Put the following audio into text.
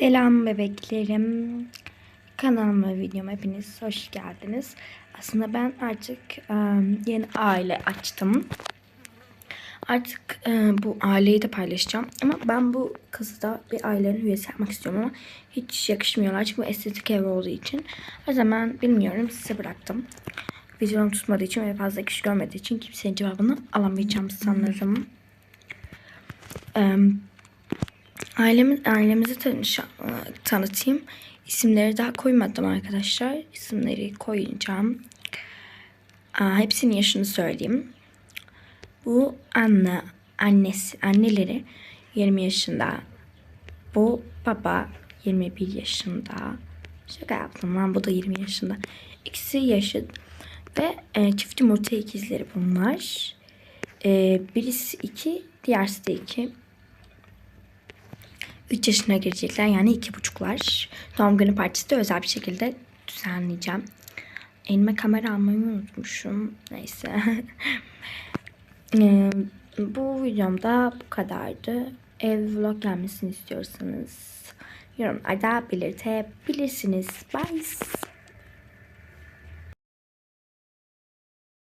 Selam bebeklerim. Kanalıma ve videoma hepiniz hoş geldiniz. Aslında ben artık e, yeni aile açtım. Artık e, bu aileyi de paylaşacağım. Ama ben bu kızı da bir ailenin üyesi yapmak istiyorum ama hiç yakışmıyorlar. Çünkü bu estetik ev olduğu için. O zaman bilmiyorum size bıraktım. Videom tutmadığı için ve fazla kişi görmediği için kimsenin cevabını alamayacağım sanırım. Eee Ailemi, ailemizi tanış, tanıtayım. İsimleri daha koymadım arkadaşlar. İsimleri koyacağım. Aa, hepsinin yaşını söyleyeyim. Bu anne, annesi, anneleri 20 yaşında. Bu baba 21 yaşında. Şaka yaptım lan bu da 20 yaşında. İkisi yaşıt. Ve e, çift yumurta ikizleri bunlar. E, birisi 2, diğerisi de 2. 3 yaşına girecekler yani iki buçuklar. Doğum günü partisi de özel bir şekilde düzenleyeceğim. Elime kamera almayı unutmuşum. Neyse. Ee, bu videomda bu kadardı. Ev vlog gelmesini istiyorsanız yorumlarda belirtebilirsiniz. Bye.